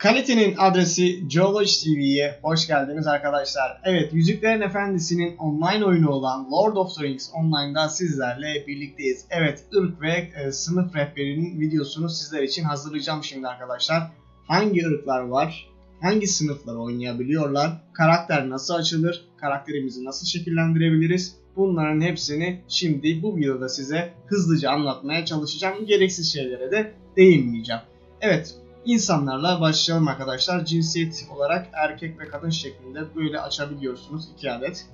Kalitenin adresi Geology TV'ye hoş geldiniz arkadaşlar. Evet, Yüzüklerin Efendisi'nin online oyunu olan Lord of the Rings Online'da sizlerle birlikteyiz. Evet, ırk ve e, sınıf rehberinin videosunu sizler için hazırlayacağım şimdi arkadaşlar. Hangi ırklar var? Hangi sınıflar oynayabiliyorlar? Karakter nasıl açılır? Karakterimizi nasıl şekillendirebiliriz? Bunların hepsini şimdi bu videoda size hızlıca anlatmaya çalışacağım. Gereksiz şeylere de değinmeyeceğim. Evet, İnsanlarla başlayalım arkadaşlar. Cinsiyet olarak erkek ve kadın şeklinde böyle açabiliyorsunuz iki adet.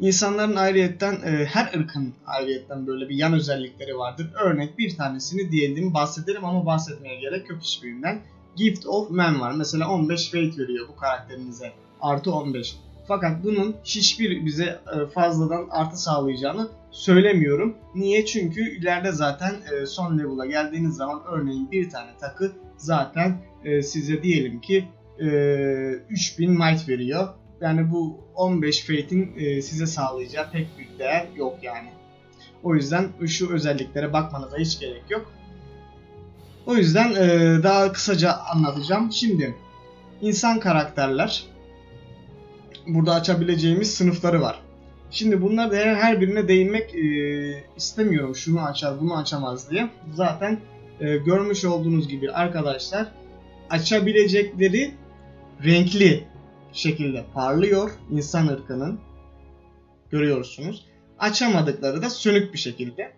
İnsanların ayrıyetten e, her ırkın ayrıyetten böyle bir yan özellikleri vardır. Örnek bir tanesini diyelim bahsedelim ama bahsetmeye gerek yok hiçbirinden. Gift of Man var. Mesela 15 fate veriyor bu karakterinize. Artı 15. Fakat bunun hiçbir bize e, fazladan artı sağlayacağını söylemiyorum. Niye? Çünkü ileride zaten e, son level'a geldiğiniz zaman örneğin bir tane takı zaten e, size diyelim ki 3000 might veriyor. Yani bu 15 fate'in size sağlayacağı pek bir değer yok yani. O yüzden şu özelliklere bakmanıza hiç gerek yok. O yüzden daha kısaca anlatacağım. Şimdi insan karakterler burada açabileceğimiz sınıfları var. Şimdi bunlar da her birine değinmek e, istemiyorum. Şunu açar, bunu açamaz diye. Zaten e, görmüş olduğunuz gibi arkadaşlar açabilecekleri renkli şekilde parlıyor insan ırkının. Görüyorsunuz. Açamadıkları da sönük bir şekilde.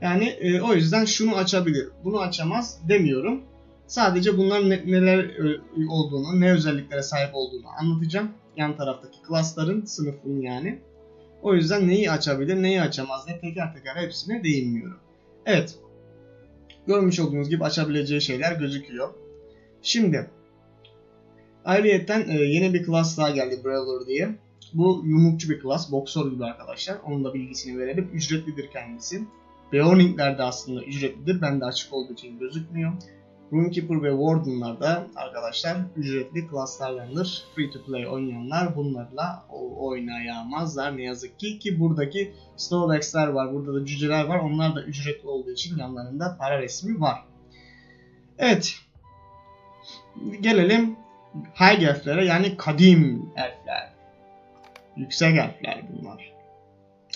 Yani e, o yüzden şunu açabilir, bunu açamaz demiyorum. Sadece bunların ne, neler e, olduğunu, ne özelliklere sahip olduğunu anlatacağım. Yan taraftaki klasların, sınıfın yani. O yüzden neyi açabilir, neyi açamaz diye teker teker hepsine değinmiyorum. Evet. Görmüş olduğunuz gibi açabileceği şeyler gözüküyor. Şimdi ayrıyetten e, yeni bir klas daha geldi Brawler diye. Bu yumrukçu bir klas, boksör gibi arkadaşlar. Onun da bilgisini verelim. Ücretlidir kendisi. Beoning'ler de aslında ücretlidir. Bende açık olduğu için gözükmüyor. Runekeeper ve Warden'lar da arkadaşlar ücretli klaslardandır. Free to play oynayanlar bunlarla oynayamazlar ne yazık ki. Ki buradaki Snowlax'ler var, burada da cüceler var. Onlar da ücretli olduğu için yanlarında para resmi var. Evet. Gelelim High elflere yani kadim elfler. Yüksek elfler bunlar.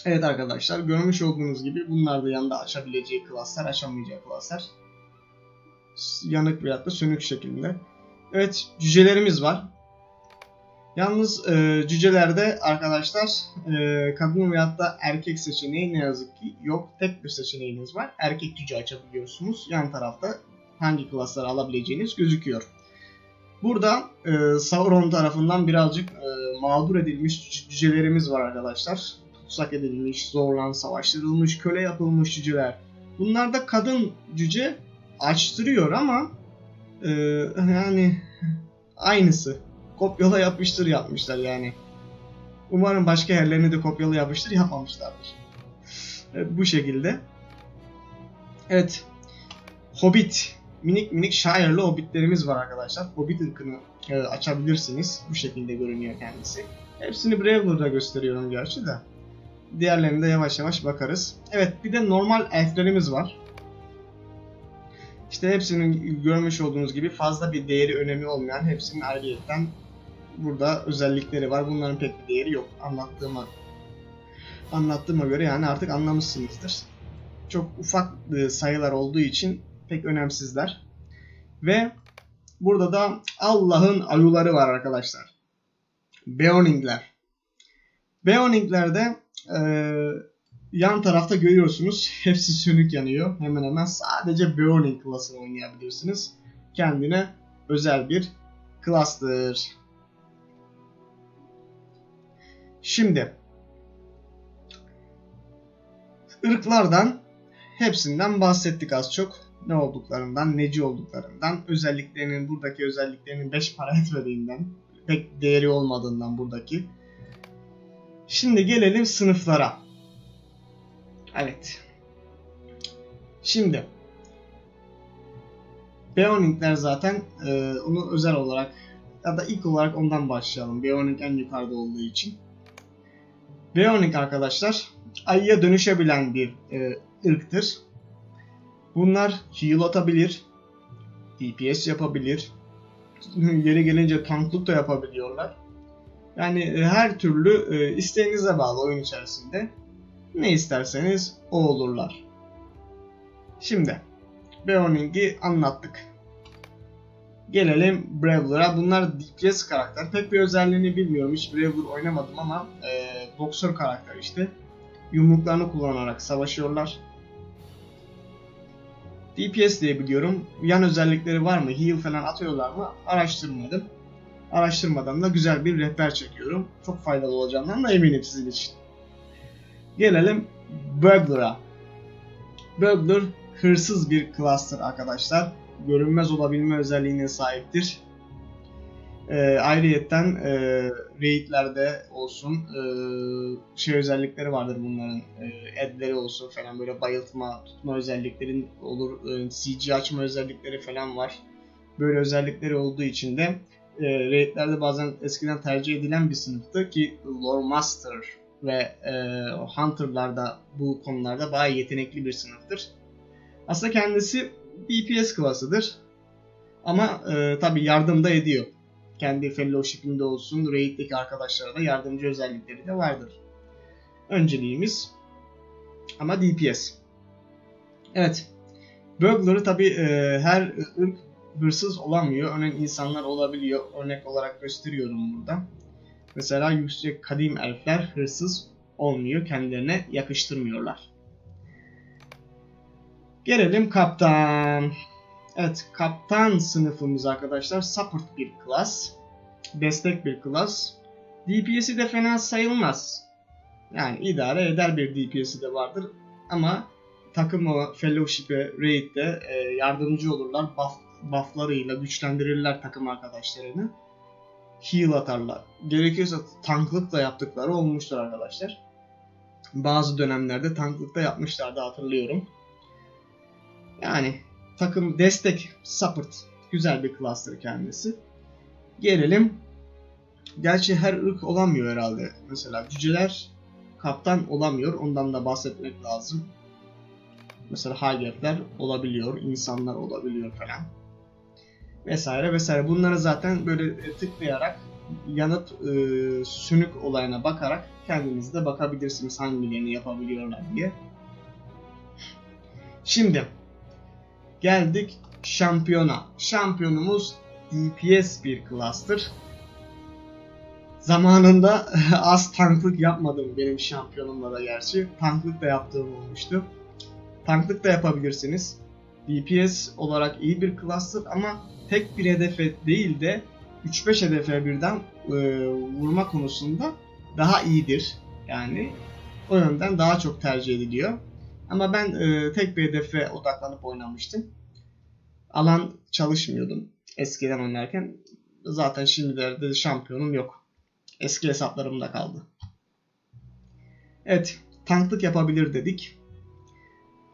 Evet arkadaşlar görmüş olduğunuz gibi bunlar da yanında açabileceği klaslar, açamayacağı klaslar yanık veyahut da sönük şeklinde. Evet cücelerimiz var. Yalnız e, cücelerde arkadaşlar e, kadın veyahut da erkek seçeneği ne yazık ki yok. Tek bir seçeneğiniz var. Erkek cüce açabiliyorsunuz. Yan tarafta hangi klasları alabileceğiniz gözüküyor. Burada e, Sauron tarafından birazcık e, mağdur edilmiş cücelerimiz var arkadaşlar. Tutsak edilmiş, zorlan, savaştırılmış, köle yapılmış cüceler. Bunlarda kadın cüce açtırıyor ama e, yani aynısı. Kopyala yapıştır yapmışlar yani. Umarım başka yerlerini de kopyala yapıştır yapmamışlardır. E, bu şekilde. Evet. Hobbit. Minik minik Shire'lı hobbitlerimiz var arkadaşlar. Hobbit ırkını e, açabilirsiniz. Bu şekilde görünüyor kendisi. Hepsini Brawler'da gösteriyorum gerçi de. Diğerlerine de yavaş yavaş bakarız. Evet bir de normal elflerimiz var. İşte hepsinin görmüş olduğunuz gibi fazla bir değeri önemi olmayan hepsinin ayrıyetten burada özellikleri var. Bunların pek bir değeri yok. Anlattığıma anlattığıma göre yani artık anlamışsınızdır. Çok ufak e, sayılar olduğu için pek önemsizler. Ve burada da Allah'ın ayuları var arkadaşlar. Beoningler. Beoningler'de e, yan tarafta görüyorsunuz hepsi sönük yanıyor. Hemen hemen sadece Burning klasını oynayabilirsiniz. Kendine özel bir klastır. Şimdi ırklardan hepsinden bahsettik az çok. Ne olduklarından, neci olduklarından, özelliklerinin, buradaki özelliklerinin 5 para etmediğinden, pek değeri olmadığından buradaki. Şimdi gelelim sınıflara. Evet. Şimdi Beoning'ler zaten e, onu özel olarak ya da ilk olarak ondan başlayalım. Beoning en yukarıda olduğu için. Beoning arkadaşlar ayıya dönüşebilen bir e, ırktır. Bunlar heal atabilir. DPS yapabilir. Yeri gelince tanklık da yapabiliyorlar. Yani e, her türlü e, isteğinize bağlı oyun içerisinde. Ne isterseniz o olurlar. Şimdi Beoning'i anlattık. Gelelim Brawler'a. Bunlar DPS karakter. Pek bir özelliğini bilmiyorum. Hiç Brawler oynamadım ama e, boksör karakter işte. Yumruklarını kullanarak savaşıyorlar. DPS diye biliyorum. Yan özellikleri var mı? Heal falan atıyorlar mı? Araştırmadım. Araştırmadan da güzel bir rehber çekiyorum. Çok faydalı olacağından da eminim sizin için. Gelelim Burglar'a. Burglar hırsız bir cluster arkadaşlar. Görünmez olabilme özelliğine sahiptir. E, ayrıyetten e, raidlerde olsun e, şey özellikleri vardır bunların. E, edleri olsun falan böyle bayıltma, tutma özelliklerin olur. E, CG açma özellikleri falan var. Böyle özellikleri olduğu için de e, raidlerde bazen eskiden tercih edilen bir sınıftı ki Lore Master ve e, Hunter'larda bu konularda bayağı yetenekli bir sınıftır. Aslında kendisi DPS klasıdır. Ama e, tabi yardım da ediyor. Kendi fellowship'inde olsun, raid'deki arkadaşlara da yardımcı özellikleri de vardır. Önceliğimiz ama DPS. Evet. Burglar'ı tabi e, her ırk hırsız olamıyor. Örneğin insanlar olabiliyor. Örnek olarak gösteriyorum burada. Mesela yüksek kadim elfler hırsız olmuyor. Kendilerine yakıştırmıyorlar. Gelelim kaptan. Evet kaptan sınıfımız arkadaşlar support bir klas. Destek bir klas. DPS'i de fena sayılmaz. Yani idare eder bir DPS'i de vardır. Ama takımı, fellowship'e, raid'de e, yardımcı olurlar. Buff, bufflarıyla güçlendirirler takım arkadaşlarını. Heal atarlar. Gerekiyorsa tanklık da yaptıkları olmuştur arkadaşlar. Bazı dönemlerde tanklık da yapmışlardı hatırlıyorum. Yani takım destek, support güzel bir cluster kendisi. Gelelim. Gerçi her ırk olamıyor herhalde. Mesela cüceler kaptan olamıyor. Ondan da bahsetmek lazım. Mesela Hager'ler olabiliyor, insanlar olabiliyor falan. Vesaire vesaire. Bunları zaten böyle tıklayarak yanıp e, sünük olayına bakarak kendiniz de bakabilirsiniz hangilerini yapabiliyorlar diye. Şimdi Geldik şampiyona. Şampiyonumuz DPS bir cluster. Zamanında az tanklık yapmadım benim şampiyonumla da gerçi. Tanklık da yaptığım olmuştu. Tanklık da yapabilirsiniz. DPS olarak iyi bir cluster ama tek bir hedefe değil de 3-5 hedefe birden e, vurma konusunda daha iyidir. Yani o yönden daha çok tercih ediliyor. Ama ben e, tek bir hedefe odaklanıp oynamıştım. Alan çalışmıyordum eskiden oynarken. Zaten şimdilerde şampiyonum yok. Eski hesaplarımda kaldı. Evet, tanklık yapabilir dedik.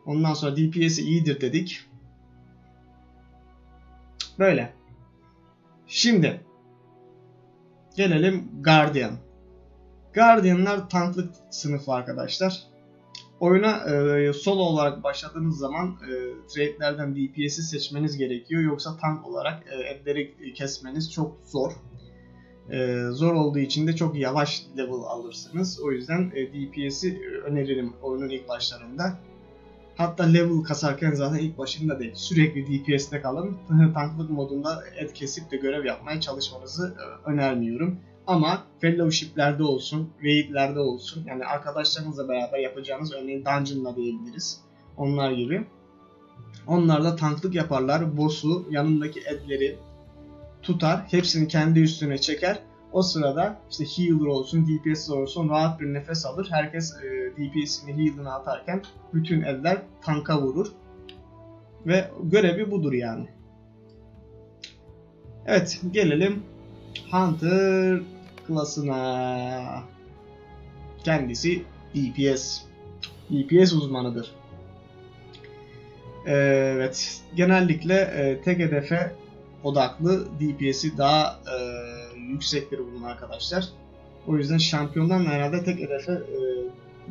Ondan sonra DPS'i iyidir dedik. Böyle. Şimdi gelelim Guardian. Guardian'lar tanklık sınıfı arkadaşlar. Oyuna e, solo olarak başladığınız zaman e, trade'lerden DPS'i seçmeniz gerekiyor. Yoksa tank olarak e, edleri kesmeniz çok zor. E, zor olduğu için de çok yavaş level alırsınız. O yüzden e, DPS'i öneririm oyunun ilk başlarında. Hatta level kasarken zaten ilk başında değil. Sürekli DPS'te kalın. Tanklık modunda et kesip de görev yapmaya çalışmanızı e, önermiyorum. Ama fellowship'lerde olsun, raid'lerde olsun yani arkadaşlarınızla beraber yapacağınız örneğin dungeon'la diyebiliriz. Onlar gibi. Onlar da tanklık yaparlar. Boss'u, yanındaki edleri tutar. Hepsini kendi üstüne çeker. O sırada işte healer olsun, DPS olsun rahat bir nefes alır. Herkes e, DPS'ini, heal'ını atarken bütün eller tanka vurur. Ve görevi budur yani. Evet gelelim Hunter klasına. Kendisi DPS. DPS uzmanıdır. Evet, genellikle e, tek hedefe odaklı DPS'i daha e, yüksektir bunun arkadaşlar. O yüzden şampiyondan herhalde tek hedefe e,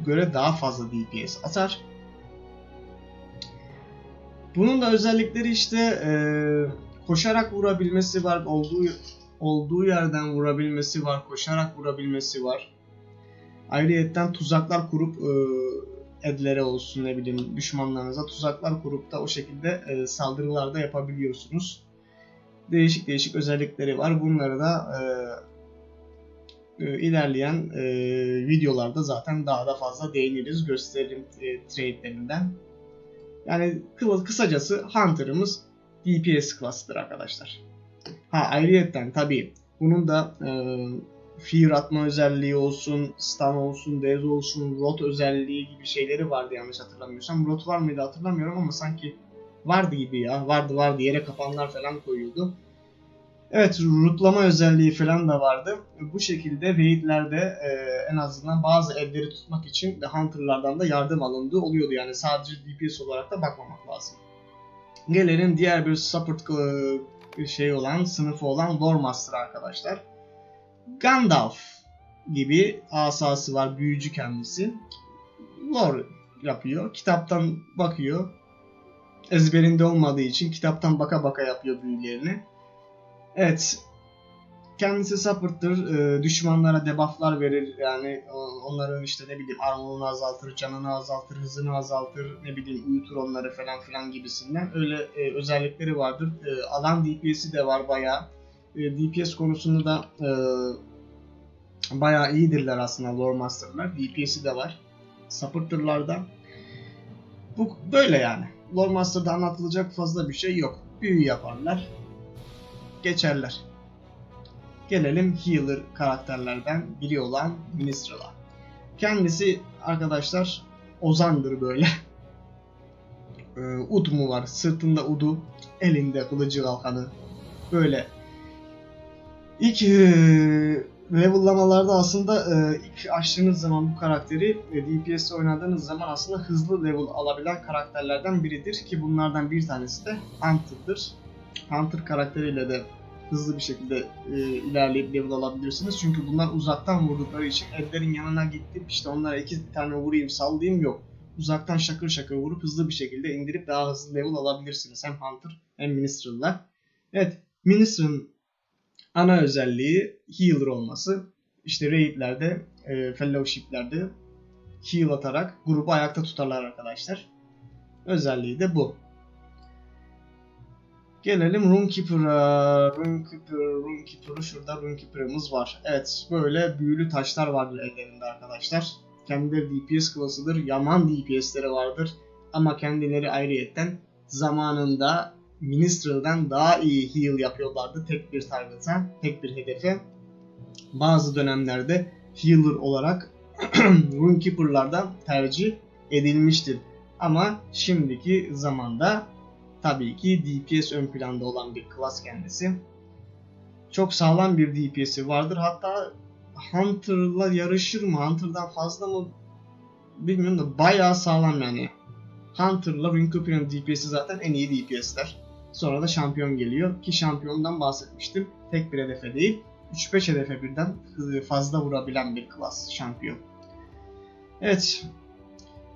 göre daha fazla DPS atar. Bunun da özellikleri işte e, koşarak vurabilmesi var, olduğu olduğu yerden vurabilmesi var, koşarak vurabilmesi var. Ayrıyetten tuzaklar kurup e, edlere olsun ne bileyim düşmanlarınıza tuzaklar kurup da o şekilde e, saldırılar da yapabiliyorsunuz. Değişik değişik özellikleri var. Bunları da e, e, ilerleyen e, videolarda zaten daha da fazla değiniriz gösteririm e, trade'lerinden. Yani kı- kısacası Hunter'ımız DPS klasıdır arkadaşlar. Ha ayrıyetten tabii bunun da e, fear atma özelliği olsun, stun olsun, dez olsun, rot özelliği gibi şeyleri vardı yanlış hatırlamıyorsam. Rot var mıydı hatırlamıyorum ama sanki vardı gibi ya. Vardı vardı yere kapanlar falan koyuyordu. Evet rootlama özelliği falan da vardı. Bu şekilde raidlerde e, en azından bazı evleri tutmak için de hunterlardan da yardım alındığı oluyordu. Yani sadece DPS olarak da bakmamak lazım. Gelelim diğer bir support e, şey olan, sınıfı olan Lore Master arkadaşlar. Gandalf gibi asası var, büyücü kendisi. Lore yapıyor. Kitaptan bakıyor. Ezberinde olmadığı için kitaptan baka baka yapıyor büyülerini. Evet. Kendisi support'tır. Ee, düşmanlara debufflar verir. Yani o- onların işte ne bileyim armorunu azaltır, canını azaltır, hızını azaltır, ne bileyim uyutur onları falan filan gibisinden. Öyle e, özellikleri vardır. E, alan DPS'i de var bayağı. E, DPS konusunda da e, bayağı iyidirler aslında Lore Master'lar. DPS'i de var. Supporter'larda. Bu böyle yani. Lore Master'da anlatılacak fazla bir şey yok. Büyü yaparlar. Geçerler. Gelelim healer karakterlerden biri olan Ministrel'a. Kendisi arkadaşlar Ozan'dır böyle. Ee, ud mu var? Sırtında udu, elinde kılıcı kalkanı. Böyle. İlk e, levellamalarda aslında e, ilk açtığınız zaman bu karakteri e, DPS'te oynadığınız zaman aslında hızlı level alabilen karakterlerden biridir ki bunlardan bir tanesi de Hunter'dır. Hunter karakteriyle de hızlı bir şekilde e, ilerleyip level alabilirsiniz. Çünkü bunlar uzaktan vurdukları için ellerin yanına gittim işte onlara iki tane vurayım sallayayım yok. Uzaktan şakır şakır vurup hızlı bir şekilde indirip daha hızlı level alabilirsiniz. Hem Hunter hem Ministrel'lar. Evet Ministrel'ın ana özelliği healer olması. İşte raidlerde, e, fellowship'lerde heal atarak grubu ayakta tutarlar arkadaşlar. Özelliği de bu. Gelelim Runekeeper'a. Runekeeper, Runekeeper'ı şurada Runekeeper'ımız var. Evet böyle büyülü taşlar vardır ellerinde arkadaşlar. Kendileri DPS klasıdır. Yaman DPS'leri vardır. Ama kendileri ayrıyetten zamanında Ministrel'den daha iyi heal yapıyorlardı tek bir target'a, tek bir hedefe. Bazı dönemlerde healer olarak Runekeeper'lardan tercih edilmiştir. Ama şimdiki zamanda tabii ki DPS ön planda olan bir klas kendisi. Çok sağlam bir DPS'i vardır. Hatta Hunter'la yarışır mı? Hunter'dan fazla mı? Bilmiyorum da bayağı sağlam yani. Hunter'la Ringkeeper'ın DPS'i zaten en iyi DPS'ler. Sonra da şampiyon geliyor ki şampiyondan bahsetmiştim. Tek bir hedefe değil, 3-5 hedefe birden fazla vurabilen bir klas şampiyon. Evet.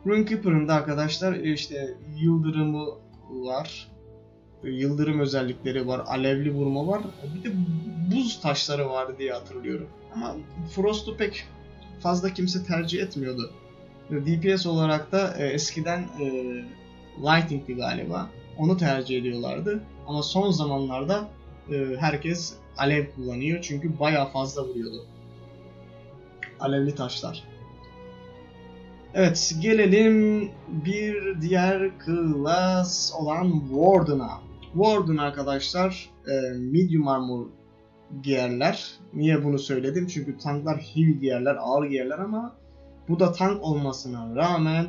Runekeeper'ın da arkadaşlar işte yıldırımı var. Yıldırım özellikleri var. Alevli vurma var. Bir de buz taşları vardı diye hatırlıyorum. Ama Frost'u pek fazla kimse tercih etmiyordu. DPS olarak da e, eskiden e, Lightning'di galiba. Onu tercih ediyorlardı. Ama son zamanlarda e, herkes alev kullanıyor çünkü bayağı fazla vuruyordu. Alevli taşlar. Evet gelelim bir diğer klas olan Warden'a. Warden arkadaşlar e, medium armor giyerler. Niye bunu söyledim? Çünkü tanklar heavy giyerler, ağır giyerler ama bu da tank olmasına rağmen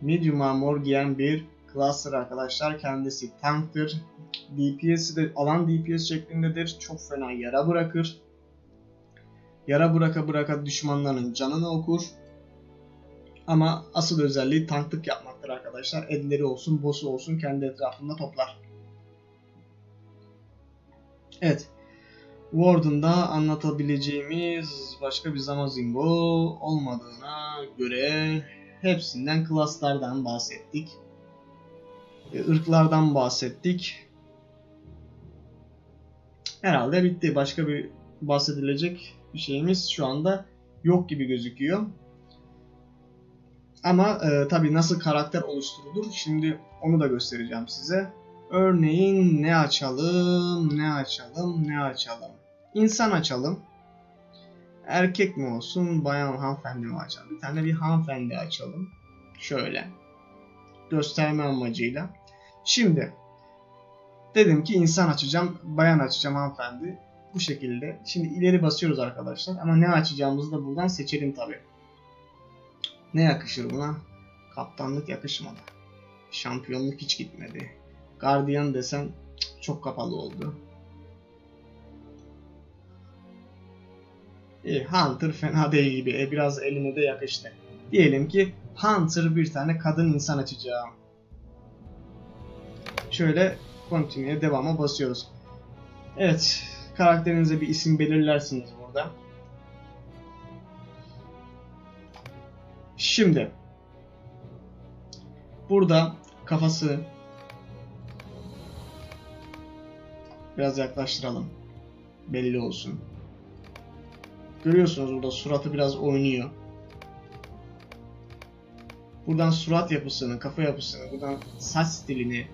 medium armor giyen bir Cluster arkadaşlar kendisi tanktır. DPS'i de alan DPS şeklindedir. Çok fena yara bırakır. Yara bıraka bıraka düşmanların canını okur. Ama asıl özelliği tanklık yapmaktır arkadaşlar. Elleri olsun, boss'u olsun kendi etrafında toplar. Evet. Warden'da anlatabileceğimiz başka bir Zamazingo olmadığına göre hepsinden klaslardan bahsettik. E, ırklardan bahsettik. Herhalde bitti. Başka bir bahsedilecek bir şeyimiz şu anda yok gibi gözüküyor. Ama e, tabii nasıl karakter oluşturulur şimdi onu da göstereceğim size. Örneğin ne açalım, ne açalım, ne açalım. İnsan açalım. Erkek mi olsun, bayan hanımefendi mi açalım? Bir tane bir hanımefendi açalım. Şöyle. Gösterme amacıyla. Şimdi dedim ki insan açacağım, bayan açacağım hanımefendi. Bu şekilde. Şimdi ileri basıyoruz arkadaşlar. Ama ne açacağımızı da buradan seçelim tabi. Ne yakışır buna? Kaptanlık yakışmadı. Şampiyonluk hiç gitmedi. Guardian desen çok kapalı oldu. İyi, Hunter fena değil gibi. E, biraz eline de yakıştı. Diyelim ki Hunter bir tane kadın insan açacağım. Şöyle continue'ye devama basıyoruz. Evet, karakterinize bir isim belirlersiniz burada. Şimdi burada kafası biraz yaklaştıralım. Belli olsun. Görüyorsunuz burada suratı biraz oynuyor. Buradan surat yapısını, kafa yapısını, buradan saç stilini,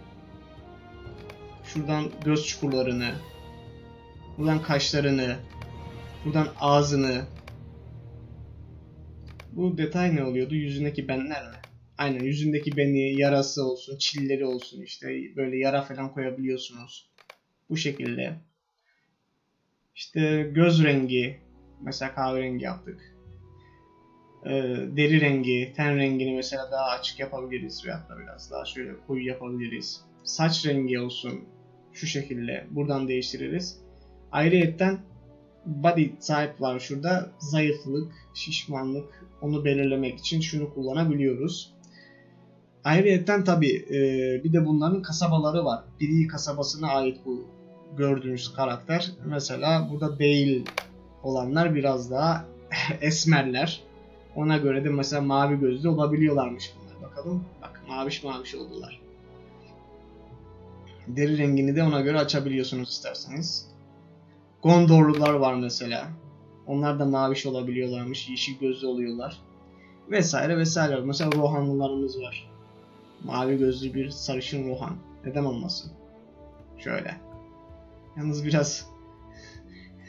şuradan göz çukurlarını, buradan kaşlarını, buradan ağzını. Bu detay ne oluyordu? Yüzündeki benler mi? Aynen yüzündeki beni, yarası olsun, çilleri olsun işte böyle yara falan koyabiliyorsunuz. Bu şekilde. İşte göz rengi, mesela kahverengi yaptık. Ee, deri rengi, ten rengini mesela daha açık yapabiliriz veyahut da biraz daha şöyle koyu yapabiliriz. Saç rengi olsun şu şekilde buradan değiştiririz. Ayrıyetten body type var şurada. Zayıflık, şişmanlık onu belirlemek için şunu kullanabiliyoruz. Ayrıyetten tabi e, bir de bunların kasabaları var. Biri kasabasına ait bu gördüğünüz karakter. Mesela burada değil olanlar biraz daha esmerler. Ona göre de mesela mavi gözlü olabiliyorlarmış bunlar. Bakalım. Bak maviş maviş oldular. Deri rengini de ona göre açabiliyorsunuz isterseniz. Gondorlular var mesela. Onlar da maviş olabiliyorlarmış. Yeşil gözlü oluyorlar. Vesaire vesaire. Mesela Rohanlılarımız var. Mavi gözlü bir sarışın Rohan. Neden olmasın? Şöyle. Yalnız biraz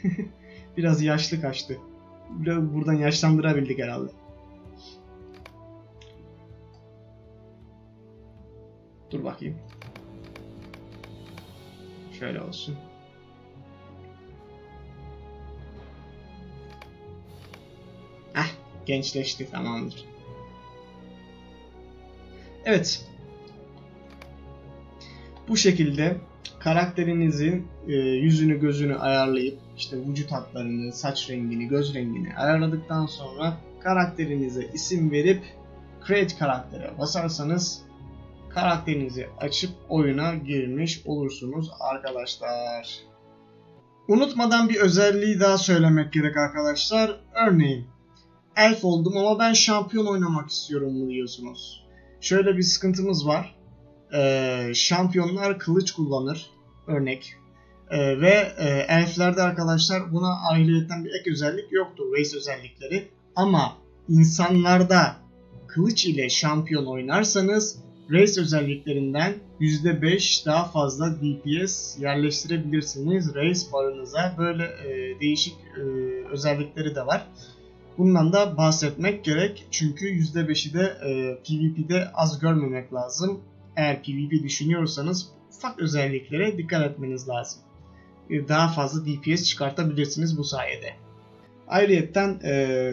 biraz yaşlı kaçtı. Biraz buradan yaşlandırabildik herhalde. Dur bakayım. Şöyle olsun. Heh, gençleşti tamamdır. Evet. Bu şekilde karakterinizin e, yüzünü gözünü ayarlayıp işte vücut hatlarını, saç rengini, göz rengini ayarladıktan sonra karakterinize isim verip create karaktere basarsanız karakterinizi açıp oyuna girmiş olursunuz arkadaşlar. Unutmadan bir özelliği daha söylemek gerek arkadaşlar. Örneğin elf oldum ama ben şampiyon oynamak istiyorum mu diyorsunuz. Şöyle bir sıkıntımız var. Ee, şampiyonlar kılıç kullanır. Örnek. Ee, ve e, elflerde arkadaşlar buna ayrıyetten bir ek özellik yoktur. Race özellikleri. Ama insanlarda kılıç ile şampiyon oynarsanız Race özelliklerinden %5 daha fazla DPS yerleştirebilirsiniz Race barınıza. Böyle e, değişik e, özellikleri de var. Bundan da bahsetmek gerek. Çünkü %5'i de e, PvP'de az görmemek lazım. Eğer PvP düşünüyorsanız ufak özelliklere dikkat etmeniz lazım. E, daha fazla DPS çıkartabilirsiniz bu sayede. Ayrıyeten e,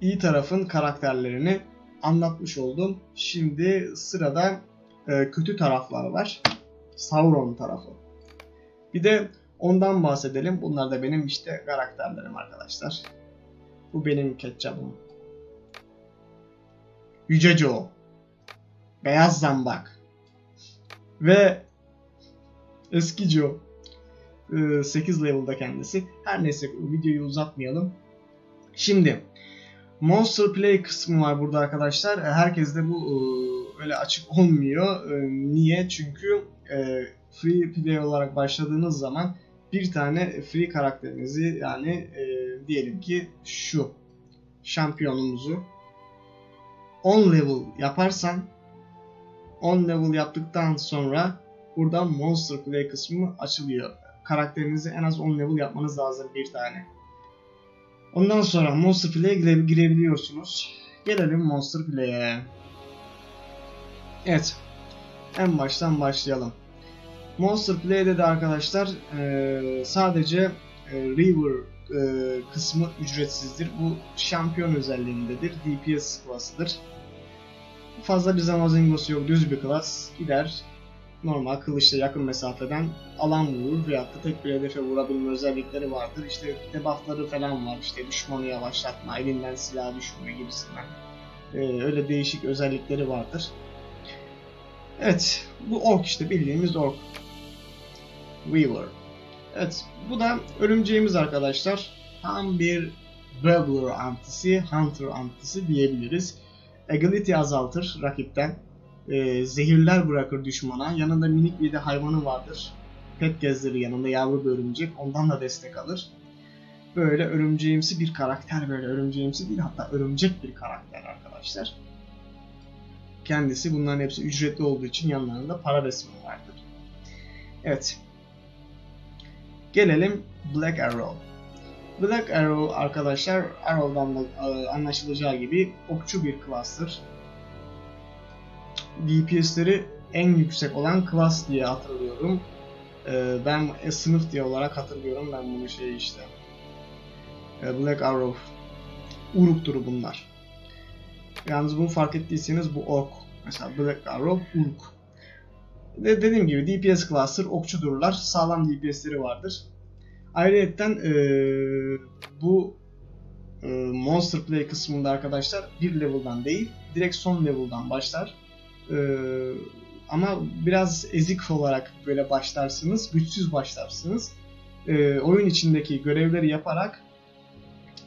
iyi tarafın karakterlerini anlatmış oldum. Şimdi sırada e, kötü taraflar var. Sauron tarafı. Bir de ondan bahsedelim. Bunlar da benim işte karakterlerim arkadaşlar. Bu benim ketçabım. Yüce Joe. Beyaz Zambak. Ve eski Joe. 8 level'da kendisi. Her neyse videoyu uzatmayalım. Şimdi Monster Play kısmı var burada arkadaşlar. Herkes de bu böyle açık olmuyor. E, niye? Çünkü e, free play olarak başladığınız zaman bir tane free karakterinizi yani e, diyelim ki şu şampiyonumuzu 10 level yaparsan 10 level yaptıktan sonra burada Monster Play kısmı açılıyor. Karakterinizi en az 10 level yapmanız lazım bir tane. Ondan sonra Monster Play'e gire- girebiliyorsunuz. Gelelim Monster Play'e. Evet. En baştan başlayalım. Monster Play'de de arkadaşlar eee, sadece eee, River eee, kısmı ücretsizdir. Bu şampiyon özelliğindedir. DPS klasıdır. Fazla bir zamazingosu yok. Düz bir klas. Gider normal kılıçla yakın mesafeden alan vurur veyahut da tek bir hedefe vurabilme özellikleri vardır. İşte debuffları falan var. İşte düşmanı yavaşlatma, elinden silah düşürme gibisinden. Ee, öyle değişik özellikleri vardır. Evet, bu ork işte bildiğimiz ork. Weaver. Evet, bu da örümceğimiz arkadaşlar. Tam bir Bubbler antisi, Hunter antisi diyebiliriz. Agility azaltır rakipten. Ee, zehirler bırakır düşmana. Yanında minik bir de hayvanı vardır. Pet gezdirir yanında yavru bir örümcek. Ondan da destek alır. Böyle örümceğimsi bir karakter böyle örümceğimsi değil hatta örümcek bir karakter arkadaşlar. Kendisi bunların hepsi ücretli olduğu için yanlarında para resmi vardır. Evet. Gelelim Black Arrow. Black Arrow arkadaşlar Arrow'dan da e, anlaşılacağı gibi okçu bir klastır. DPS'leri en yüksek olan class diye hatırlıyorum. Ee, ben e, sınıf diye olarak hatırlıyorum ben bunu şey işte. Ee, Black Arrow. Uruk'tur bunlar. Yalnız bunu fark ettiyseniz bu ork. Mesela Black Arrow Uruk. De dediğim gibi DPS class'tır, okçudurlar. Sağlam DPS'leri vardır. Ayrıca bu e, Monster Play kısmında arkadaşlar bir level'dan değil, direkt son level'dan başlar. Ee, ama biraz ezik olarak böyle başlarsınız, güçsüz başlarsınız. Ee, oyun içindeki görevleri yaparak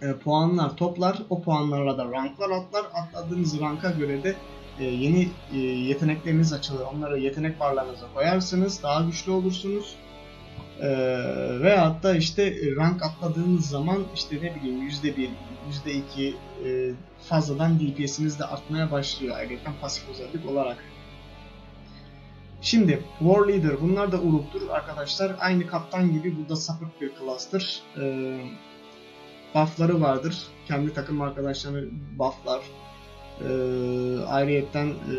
e, puanlar toplar, o puanlarla da ranklar atlar. Atladığınız ranka göre de e, yeni e, yetenekleriniz açılır. Onları yetenek barlarınıza koyarsınız, daha güçlü olursunuz. Ee, ve hatta işte rank atladığınız zaman işte ne bileyim %1, %2 e, fazladan DPS'iniz de artmaya başlıyor ayrıca pasif özellik olarak. Şimdi War Leader bunlar da Uruk'tur arkadaşlar. Aynı kaptan gibi bu da sapık bir klastır. Ee, buff'ları vardır. Kendi takım arkadaşlarını buff'lar. Ee, ayrıyetten e,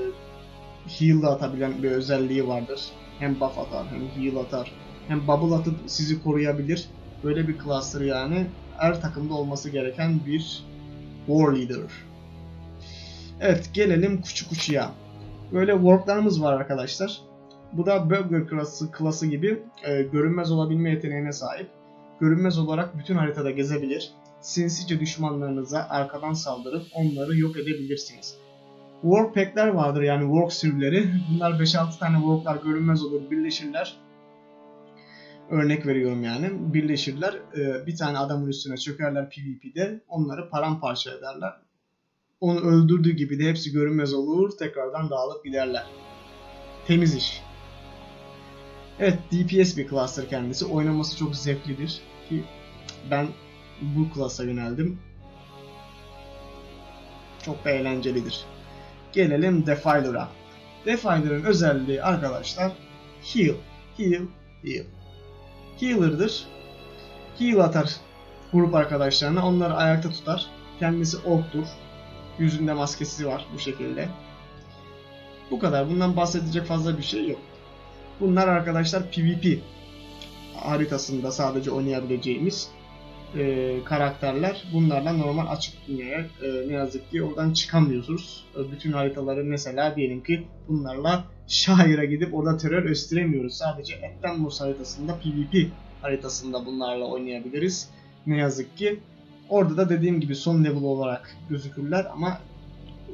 heal da atabilen bir özelliği vardır. Hem buff atar hem heal atar. Hem bubble atıp sizi koruyabilir. Böyle bir cluster yani her takımda olması gereken bir War Leader. Evet gelelim Kuçu Kuçu'ya. Böyle worklarımız var arkadaşlar. Bu da Burger klası, klası gibi e, görünmez olabilme yeteneğine sahip. Görünmez olarak bütün haritada gezebilir. Sinsice düşmanlarınıza arkadan saldırıp onları yok edebilirsiniz. Work pack'ler vardır yani work sürüleri. Bunlar 5-6 tane worklar görünmez olur, birleşirler örnek veriyorum yani birleşirler e, bir tane adamın üstüne çökerler PvP'de onları paramparça ederler. Onu öldürdüğü gibi de hepsi görünmez olur tekrardan dağılıp giderler. Temiz iş. Evet DPS bir cluster kendisi oynaması çok zevklidir ki ben bu klasa yöneldim. Çok da eğlencelidir. Gelelim Defiler'a. Defiler'ın özelliği arkadaşlar heal, heal, heal healer'dır. Heal atar grup arkadaşlarına. Onları ayakta tutar. Kendisi orktur. Yüzünde maskesi var bu şekilde. Bu kadar. Bundan bahsedecek fazla bir şey yok. Bunlar arkadaşlar PvP haritasında sadece oynayabileceğimiz e, karakterler. Bunlarla normal açık dünyaya e, ne yazık ki oradan çıkamıyoruz. E, bütün haritaları mesela diyelim ki bunlarla şaira gidip orada terör östüremiyoruz. Sadece Ettenmos haritasında PvP haritasında bunlarla oynayabiliriz. Ne yazık ki. Orada da dediğim gibi son level olarak gözükürler ama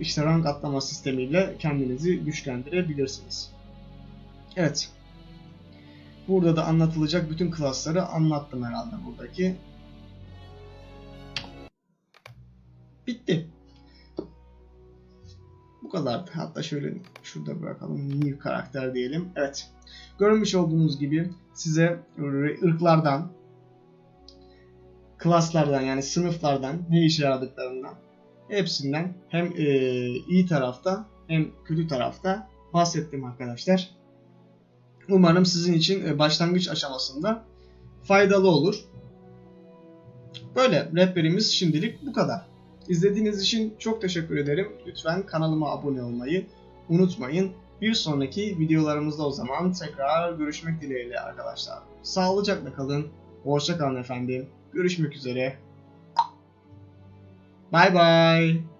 işte rank atlama sistemiyle kendinizi güçlendirebilirsiniz. Evet. Burada da anlatılacak bütün klasları anlattım herhalde buradaki. Bitti. Kadardı. Hatta şöyle şurada bırakalım. New karakter diyelim. Evet. Görmüş olduğunuz gibi size ırklardan, klaslardan yani sınıflardan ne işe yaradıklarından hepsinden hem e, iyi tarafta hem kötü tarafta bahsettim arkadaşlar. Umarım sizin için e, başlangıç aşamasında faydalı olur. Böyle rehberimiz şimdilik bu kadar. İzlediğiniz için çok teşekkür ederim. Lütfen kanalıma abone olmayı unutmayın. Bir sonraki videolarımızda o zaman tekrar görüşmek dileğiyle arkadaşlar. Sağlıcakla kalın. Hoşça kalın efendim. Görüşmek üzere. Bye bye.